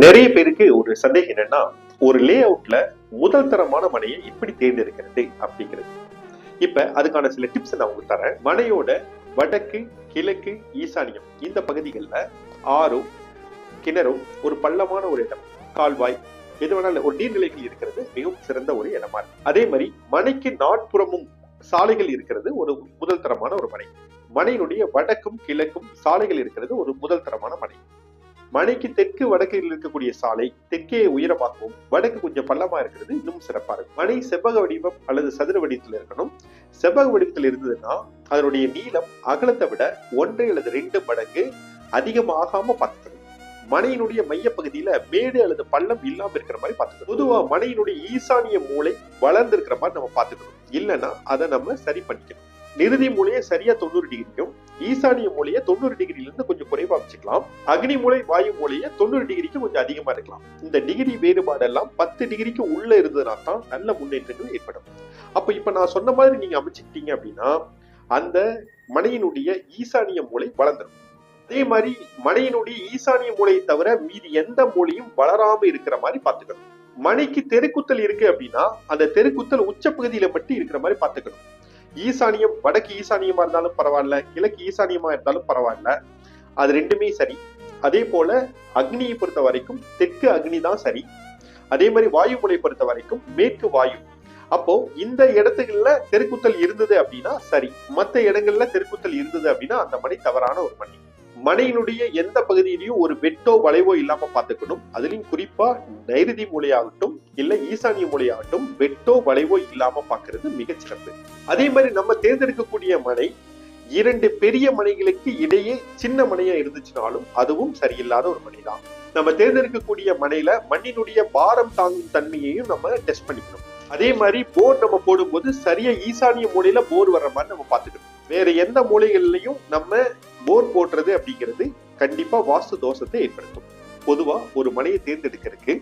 நிறைய பேருக்கு ஒரு சந்தேகம் என்னன்னா ஒரு லே அவுட்ல முதல் தரமான மனையை எப்படி தேர்ந்தெடுக்கிறது அப்படிங்கிறது. இப்ப அதுக்கான சில டிப்ஸ் நான் உங்களுக்கு தரேன். மனையோட வடக்கு கிழக்கு ஈசானியம் இந்த பகுதிகளில் ஆறும் கிணறும் ஒரு பள்ளமான ஒரு இடம். கால்வாய் எது வேணாலும் ஒரு நீர்நிலைகள் இருக்கிறது மிகவும் சிறந்த ஒரு இடமா இருக்கு. அதே மாதிரி மனைக்கு நாட்புறமும் சாலைகள் இருக்கிறது ஒரு முதல் தரமான ஒரு மனை. மனையினுடைய வடக்கும் கிழக்கும் சாலைகள் இருக்கிறது ஒரு முதல் தரமான மனை. மனைக்கு தெற்கு வடக்கில் இருக்கக்கூடிய சாலை தெற்கே உயரமாகவும் வடக்கு கொஞ்சம் பள்ளமா இருக்கிறது இன்னும் சிறப்பா இருக்கும். மனை செவ்வக வடிவம் அல்லது சதுர வடிவத்தில் இருக்கணும். செவ்வக வடிவத்தில் இருந்ததுன்னா அதனுடைய நீளம் அகலத்தை விட ஒன்று அல்லது ரெண்டு மடங்கு அதிகமாகாம பார்த்துக்கணும். மனையினுடைய மையப்பகுதியில மேடு அல்லது பள்ளம் இல்லாம இருக்கிற மாதிரி பார்த்துக்கணும். பொதுவா மனையினுடைய ஈசானிய மூளை வளர்ந்து இருக்கிற மாதிரி நம்ம பார்த்துக்கணும். இல்லைன்னா அதை நம்ம சரி பண்ணிக்கணும். நிறுதி மூலையை சரியா தொண்ணூறு டிகிரிக்கும் ஈசானிய மூலையை தொண்ணூறு டிகிரில இருந்து கொஞ்சம் குறைவா வச்சுக்கலாம் அக்னி மூலை வாயு மூலையை தொண்ணூறு டிகிரிக்கு கொஞ்சம் அதிகமா இருக்கலாம். இந்த டிகிரி வேறுபாடு எல்லாம் பத்து டிகிரிக்கு உள்ள இருந்ததுனா தான் நல்ல முன்னேற்றங்கள் ஏற்படும். அப்ப இப்ப நான் சொன்ன மாதிரி நீங்க அமைச்சுக்கிட்டீங்க அப்படின்னா அந்த மனையினுடைய ஈசானிய மூலை வளர்ந்துடும் அதே மாதிரி மனையினுடைய ஈசானிய மூலையை தவிர மீதி எந்த மூலையும் வளராம இருக்கிற மாதிரி பார்த்துக்கணும். மனைக்கு தெருக்குத்தல் இருக்கு அப்படின்னா அந்த தெருக்குத்தல் உச்சப்பகுதியில மட்டும் இருக்கிற மாதிரி பார்த்துக்கணும். ஈசானியம் வடக்கு ஈசானியமா இருந்தாலும் பரவாயில்ல கிழக்கு ஈசானியமா இருந்தாலும் பரவாயில்ல. அது ரெண்டுமே சரி. அதே போல அக்னியை பொறுத்த வரைக்கும் தெற்கு அக்னி தான் சரி. அதே மாதிரி வாயு முனை பொறுத்த வரைக்கும் மேற்கு வாயு. அப்போ இந்த இடத்துகள்ல தெருக்குத்தல் இருந்தது அப்படின்னா சரி. மற்ற இடங்கள்ல தெருக்குத்தல் இருந்தது அப்படின்னா அந்த மணி தவறான ஒரு மணி. மனையினுடைய எந்த பகுதியிலையும் ஒரு வெட்டோ வளைவோ இல்லாம பார்த்துக்கணும். அதுலயும் குறிப்பா நைருதி மூலையாகட்டும் இல்ல ஈசானிய மூலையாகட்டும் வெட்டோ வளைவோ இல்லாம பாக்குறது மிகச்சிறப்பு அதே மாதிரி நம்ம தேர்ந்தெடுக்கக்கூடிய மனை இரண்டு பெரிய மனைகளுக்கு இடையே சின்ன மனையா இருந்துச்சுனாலும் அதுவும் சரியில்லாத ஒரு மனை தான் நம்ம தேர்ந்தெடுக்கக்கூடிய மனையில மண்ணினுடைய பாரம் தாங்கும் தன்மையையும் நம்ம டெஸ்ட் பண்ணிக்கணும். அதே மாதிரி போர் நம்ம போடும்போது சரியா ஈசானிய மூலையில போர் வர்ற மாதிரி நம்ம பார்த்துக்கணும். வேற எந்த மூலைகள்லையும் நம்ம போர் போடுறது அப்படிங்கிறது கண்டிப்பா வாஸ்து தோஷத்தை ஏற்படுத்தும். பொதுவா ஒரு மனையை தேர்ந்தெடுக்கிறதுக்கு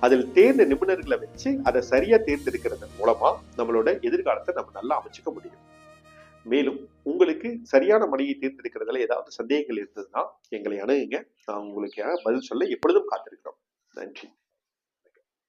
அதில் தேர்ந்த நிபுணர்களை வச்சு அதை சரியா தேர்ந்தெடுக்கிறது மூலமா நம்மளோட எதிர்காலத்தை நம்ம நல்லா அமைச்சுக்க முடியும். மேலும் உங்களுக்கு சரியான மனையை தேர்ந்தெடுக்கிறதுல ஏதாவது சந்தேகங்கள் இருந்ததுன்னா எங்களை அணுகுங்க. நான் உங்களுக்கு பதில் சொல்ல எப்பொழுதும் காத்திருக்கிறோம். நன்றி.